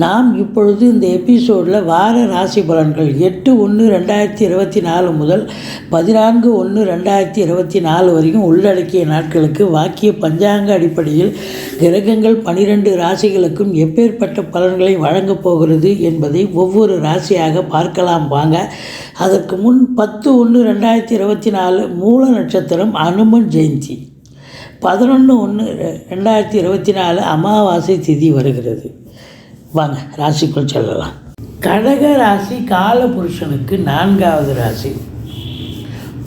நாம் இப்பொழுது இந்த எபிசோடில் வார ராசி பலன்கள் எட்டு ஒன்று ரெண்டாயிரத்தி இருபத்தி நாலு முதல் பதினான்கு ஒன்று ரெண்டாயிரத்தி இருபத்தி நாலு வரைக்கும் உள்ளடக்கிய நாட்களுக்கு வாக்கிய பஞ்சாங்க அடிப்படையில் கிரகங்கள் பனிரெண்டு ராசிகளுக்கும் எப்பேற்பட்ட பலன்களை வழங்கப் போகிறது என்பதை ஒவ்வொரு ராசியாக பார்க்கலாம் வாங்க. அதற்கு முன் பத்து ஒன்று ரெண்டாயிரத்தி இருபத்தி நாலு மூல நட்சத்திரம் அனுமன் ஜெயந்தி. பதினொன்று ஒன்று ரெண்டாயிரத்தி இருபத்தி நாலு அமாவாசை திதி வருகிறது. வாங்க ராசிக்குள் செல்லலாம். கடக ராசி காலபுருஷனுக்கு நான்காவது ராசி.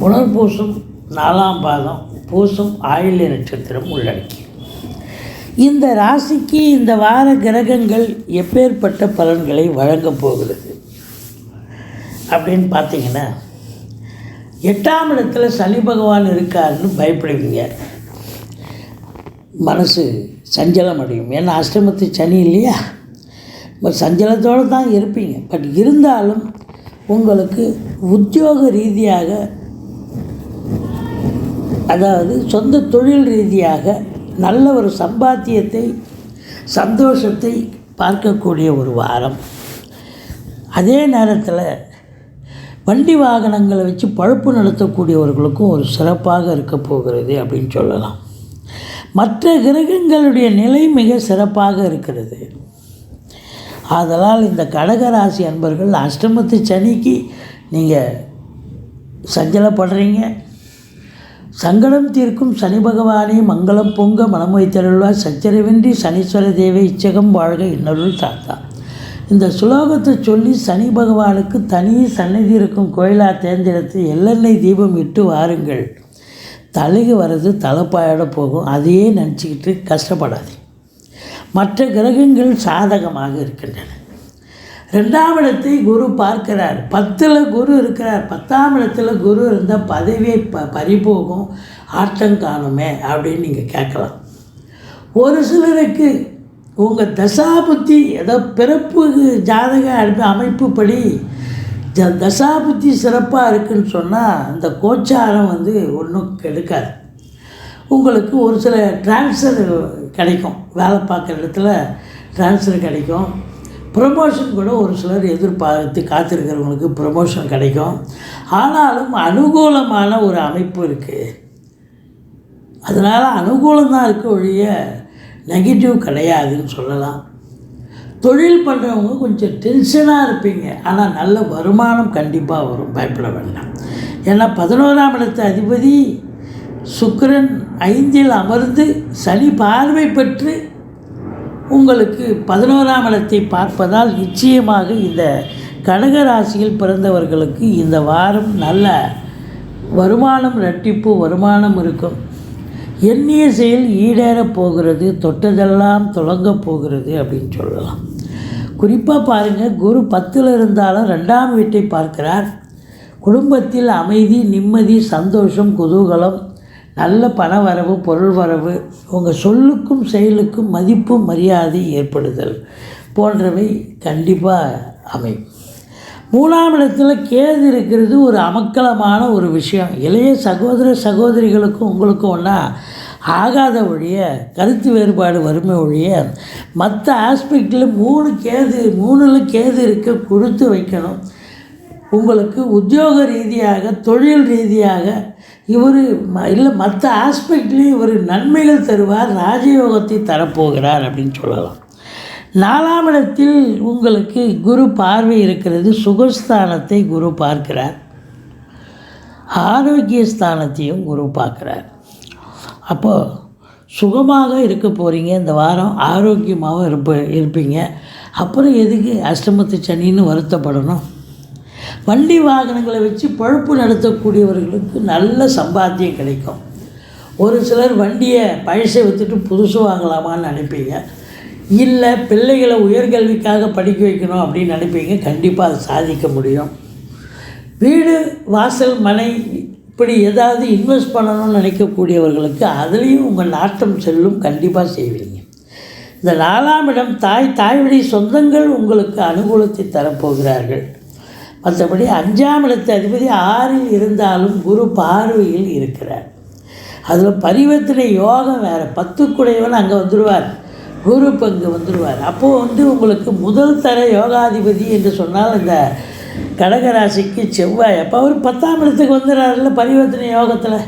புனர்பூசம் நாலாம் பாதம் பூசம் ஆயுள்ய நட்சத்திரம் உள்ளடக்கி. இந்த ராசிக்கு இந்த வார கிரகங்கள் எப்பேற்பட்ட பலன்களை வழங்கப் போகிறது? அப்படின்னு பார்த்தீங்கன்னா எட்டாம் இடத்துல சனி பகவான் இருக்காருன்னு பயப்படுவீங்க. மனசு சஞ்சலம் அடையும். ஏன்னா அஷ்டமத்து சனி இல்லையா? ஒரு சஞ்சலத்தோடு தான் இருப்பீங்க. பட் இருந்தாலும் உங்களுக்கு உத்தியோக ரீதியாக அதாவது சொந்த தொழில் ரீதியாக நல்ல ஒரு சம்பாத்தியத்தை சந்தோஷத்தை பார்க்கக்கூடிய ஒரு வாரம். அதே நேரத்தில் வண்டி வாகனங்களை வச்சு பழுப்பு நடத்தக்கூடியவர்களுக்கும் ஒரு சிறப்பாக இருக்க போகிறது அப்படின்னு சொல்லலாம். மற்ற கிரகங்களுடைய நிலை மிக சிறப்பாக இருக்கிறது. ஆதலால் இந்த கடகராசி அன்பர்கள் அஷ்டமத்து சனிக்கு நீங்கள் சஞ்சலப்படுறீங்க. சங்கடம் தீர்க்கும் சனி பகவானே மங்களம் பொங்க மனம் வைத்தருள்வா சச்சரவின்றி சனீஸ்வர தேவை இச்சகம் வாழ்க இன்னொருள் தாத்தா இந்த சுலோகத்தை சொல்லி சனி பகவானுக்கு தனி சன்னதி இருக்கும் கோயிலாக தேர்ந்தெடுத்து எள்ளெண்ணெய் தீபம் இட்டு வாருங்கள். தலைக்கு வர்றது தலைப்பாயோட போகும். அதையே நினச்சிக்கிட்டு கஷ்டப்படாதீங்க. மற்ற கிரகங்கள் சாதகமாக இருக்கின்றன. ரெண்டாம் இடத்தை குரு பார்க்கிறார். பத்தில் குரு இருக்கிறார். பத்தாம் இடத்துல குரு இருந்தால் பதவியை ப பறிபோகும். ஆட்டம் காணுமே அப்படின்னு நீங்கள் கேட்கலாம். ஒரு சிலருக்கு உங்கள் தசாபுத்தி ஏதோ பிறப்பு ஜாதக அமைப்பு அமைப்புப்படி ஜ தசாபுத்தி சிறப்பாக இருக்குன்னு சொன்னால் அந்த கோச்சாரம் வந்து ஒன்றும் கெடுக்காது. உங்களுக்கு ஒரு சில ட்ரான்ஸ்ஃபர் கிடைக்கும். வேலை பார்க்குற இடத்துல ட்ரான்ஸ்ஃபர் கிடைக்கும். ப்ரமோஷன் கூட ஒரு சிலர் எதிர்பார்த்து காத்திருக்கிறவங்களுக்கு ப்ரமோஷன் கிடைக்கும். ஆனாலும் அனுகூலமான ஒரு அமைப்பு இருக்குது அதனால் அனுகூலம் தான் இருக்க ஒழிய நெகட்டிவ் கிடையாதுன்னு சொல்லலாம். தொழில் பண்ணுறவங்க கொஞ்சம் டென்ஷனாக இருப்பீங்க. ஆனால் நல்ல வருமானம் கண்டிப்பாக வரும். பயப்பட வேண்டாம். ஏன்னா பதினோராம் இடத்து அதிபதி சுக்கிரன் ஐந்தில் அமர்ந்து சனி பார்வை பெற்று உங்களுக்கு பதினோராம் இடத்தை பார்ப்பதால் நிச்சயமாக இந்த கடக ராசியில் பிறந்தவர்களுக்கு இந்த வாரம் நல்ல வருமானம் ரட்டிப்பு வருமானம் இருக்கும். எண்ணிய செயல் ஈடேறப் போகிறது தொட்டதெல்லாம் தொடங்கப் போகிறது அப்படின்னு சொல்லலாம். குறிப்பாக பாருங்கள் குரு பத்தில் இருந்தாலும் ரெண்டாம் வீட்டை பார்க்கிறார். குடும்பத்தில் அமைதி நிம்மதி சந்தோஷம் குதூகலம் நல்ல பண வரவு பொருள் வரவு உங்கள் சொல்லுக்கும் செயலுக்கும் மதிப்பு மரியாதை ஏற்படுதல் போன்றவை கண்டிப்பாக அமையும். மூணாம் இடத்துல கேது இருக்கிறது ஒரு அமக்கலமான ஒரு விஷயம். இளைய சகோதர சகோதரிகளுக்கும் உங்களுக்கும் ஒன்றா ஆகாத ஒழிய கருத்து வேறுபாடு வறுமை ஒழிய மற்ற ஆஸ்பெக்டில் மூணு கேது மூணில் கேது இருக்க கொடுத்து வைக்கணும். உங்களுக்கு உத்தியோக ரீதியாக தொழில் ரீதியாக இவர் இல்லை மற்ற ஆஸ்பெக்ட்லேயும் இவர் நன்மைகள் தருவார் ராஜயோகத்தை தரப்போகிறார் அப்படின்னு சொல்லலாம். நாலாம் இடத்தில் உங்களுக்கு குரு பார்வை இருக்கிறது சுகஸ்தானத்தை குரு பார்க்கிறார். ஆரோக்கிய ஸ்தானத்தையும் குரு பார்க்குறார். அப்போது சுகமாக இருக்க போகிறீங்க இந்த வாரம் ஆரோக்கியமாகவும் இருப்ப இருப்பீங்க. அப்புறம் எதுக்கு அஷ்டமத்து சனின்னு வருத்தப்படணும்? வண்டி வாகனங்களை வச்சு பழுப்பு நடத்தக்கூடியவர்களுக்கு நல்ல சம்பாத்தியம் கிடைக்கும். ஒரு சிலர் வண்டியை பழசை விற்றுட்டு புதுசு வாங்கலாமான்னு நினைப்பீங்க. இல்லை பிள்ளைகளை உயர்கல்விக்காக படிக்க வைக்கணும் அப்படின்னு நினைப்பீங்க. கண்டிப்பாக அதை சாதிக்க முடியும். வீடு வாசல் மனை இப்படி ஏதாவது இன்வெஸ்ட் பண்ணணும்னு நினைக்கக்கூடியவர்களுக்கு அதுலேயும் உங்கள் நாட்டம் செல்லும் கண்டிப்பாக செய்வீங்க. இந்த நாலாம் இடம் தாய் தாய்வழி சொந்தங்கள் உங்களுக்கு அனுகூலத்தை தரப்போகிறார்கள். மற்றபடி அஞ்சாம் இடத்து அதிபதி ஆறில் இருந்தாலும் குரு பார்வையில் இருக்கிறார். அதில் பரிவர்த்தனை யோகம் வேறு. பத்துக்குடையவன் அங்கே வந்துடுவார் குரு பங்கு வந்துடுவார் அப்போது வந்து உங்களுக்கு முதல் தர யோகாதிபதி என்று சொன்னால் இந்த கடகராசிக்கு செவ்வாய். அப்போ அவர் பத்தாம் இடத்துக்கு வந்துடுறாருல பரிவர்த்தனை யோகத்தில்.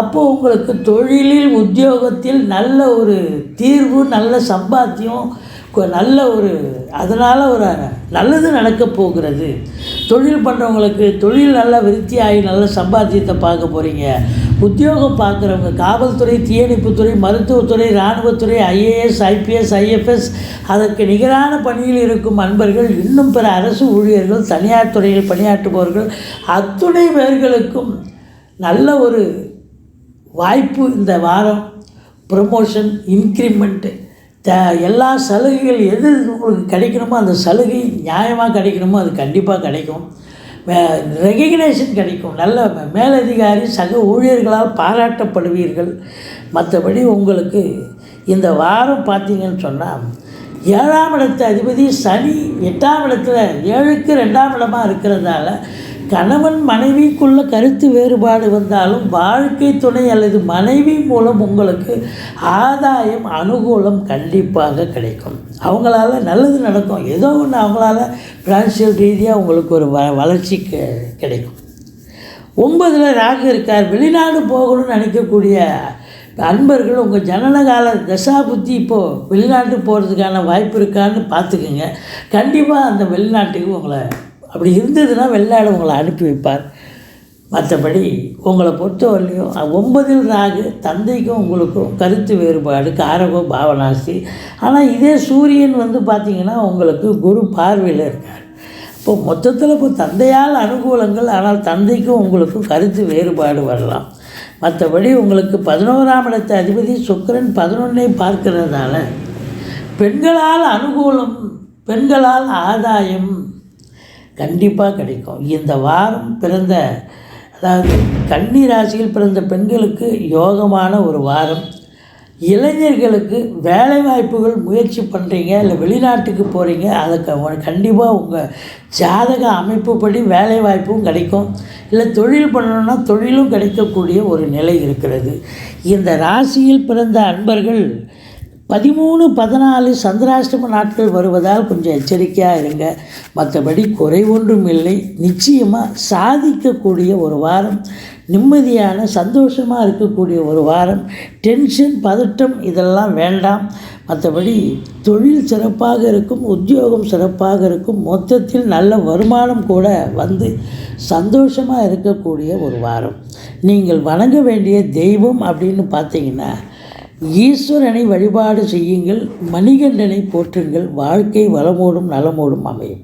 அப்போது உங்களுக்கு தொழிலில் உத்தியோகத்தில் நல்ல ஒரு தீர்வு நல்ல சம்பாத்தியம் நல்ல ஒரு அதனால் ஒரு நல்லது நடக்கப் போகிறது. தொழில் பண்ணுறவங்களுக்கு தொழில் நல்லா விருத்தியாகி நல்ல சம்பாத்தியத்தை பார்க்க போகிறீங்க உத்தியோகம் பார்க்குறவங்க காவல்துறை தீயணைப்புத்துறை மருத்துவத்துறை இராணுவத்துறை ஐஏஎஸ் ஐபிஎஸ் ஐஎஃப்எஸ் அதற்கு நிகரான பணியில் இருக்கும் அன்பர்கள் இன்னும் பிற அரசு ஊழியர்கள் தனியார் துறையில் பணியாற்றுபவர்கள் அத்துணை பேர்களுக்கும் நல்ல ஒரு வாய்ப்பு இந்த வாரம். ப்ரமோஷன் இன்க்ரிமெண்ட்டு த எல்லா சலுகைகள் எது உங்களுக்கு கிடைக்கணுமோ அந்த சலுகை நியாயமாக கிடைக்கணுமோ அது கண்டிப்பாக கிடைக்கும். ரெகக்னேஷன் கிடைக்கும். நல்ல மேலதிகாரி சக ஊழியர்களால் பாராட்டப்படுவீர்கள். மற்றபடி உங்களுக்கு இந்த வாரம் பார்த்தீங்கன்னு சொன்னால் ஏழாம் இடத்து அதிபதி சனி எட்டாம் இடத்துல ஏழுக்கு ரெண்டாம் இடமாக இருக்கிறதால கணவன் மனைவிக்குள்ள கருத்து வேறுபாடு வந்தாலும் வாழ்க்கை துணை அல்லது மனைவி மூலம் உங்களுக்கு ஆதாயம் அனுகூலம் கண்டிப்பாக கிடைக்கும். அவங்களால நல்லது நடக்கும். ஏதோ ஒன்று அவங்களால ஃபினான்ஷியல் ரீதியாக உங்களுக்கு ஒரு வ வளர்ச்சி கி- கிடைக்கும். ஒன்பதில் ராகு இருக்கார். வெளிநாடு போகணும்னு நினைக்கக்கூடிய அன்பர்கள் உங்கள் ஜனனகால தசா புத்தி இப்போது வெளிநாட்டு போகிறதுக்கான வாய்ப்பு இருக்கான்னு பார்த்துக்குங்க. கண்டிப்பாக அந்த வெளிநாட்டுக்கு உங்களை அப்படி இருந்ததுன்னா வெளிநாடு உங்களை அனுப்பி வைப்பார். மற்றபடி உங்களை பொறுத்தவரையிலையும் ஒன்பதில் ராகு தந்தைக்கும் உங்களுக்கும் கருத்து வேறுபாடு காரகோ பாவனாசி ஆனால் இதே சூரியன் வந்து பார்த்திங்கன்னா உங்களுக்கு குரு பார்வையில் இருக்கார். இப்போ மொத்தத்தில் இப்போ தந்தையால் அனுகூலங்கள் ஆனால் தந்தைக்கும் உங்களுக்கும் கருத்து வேறுபாடு வரலாம். மற்றபடி உங்களுக்கு பதினோராம் இடத்து அதிபதி சுக்கரன் பதினொன்னை பார்க்கிறதுனால பெண்களால் அனுகூலம் பெண்களால் ஆதாயம் கண்டிப்பாக கிடைக்கும். இந்த வாரம் பிறந்த அதாவது கன்னி ராசியில் பிறந்த பெண்களுக்கு யோகமான ஒரு வாரம். இளைஞர்களுக்கு வேலை வாய்ப்புகள் முயற்சி பண்ணுறீங்க இல்லை வெளிநாட்டுக்கு போகிறீங்க அதுக்கு கண்டிப்பாக உங்கள் ஜாதக அமைப்புப்படி வேலை வாய்ப்பும் கிடைக்கும். இல்லை தொழில் பண்ணணும்னா தொழிலும் கிடைக்கக்கூடிய ஒரு நிலை இருக்கிறது. இந்த ராசியில் பிறந்த அன்பர்கள் பதிமூணு பதினாலு சந்திராஷ்டம நாட்கள் வருவதால் கொஞ்சம் எச்சரிக்கையாக இருங்க. மற்றபடி குறை ஒன்றும் இல்லை. நிச்சயமாக சாதிக்கக்கூடிய ஒரு வாரம் நிம்மதியான சந்தோஷமாக இருக்கக்கூடிய ஒரு வாரம். டென்ஷன் பதட்டம் இதெல்லாம் வேண்டாம். மற்றபடி தொழில் சிறப்பாக இருக்கும் உத்தியோகம் சிறப்பாக இருக்கும். மொத்தத்தில் நல்ல வருமானம் கூட வந்து சந்தோஷமாக இருக்கக்கூடிய ஒரு வாரம். நீங்கள் வணங்க வேண்டிய தெய்வம் அப்படின்னு பார்த்தீங்கன்னா ஈஸ்வரனை வழிபாடு செய்யுங்கள் மணிகண்டனை போற்றுங்கள் வாழ்க்கை வளமோடும் நலமோடும் அமையும்.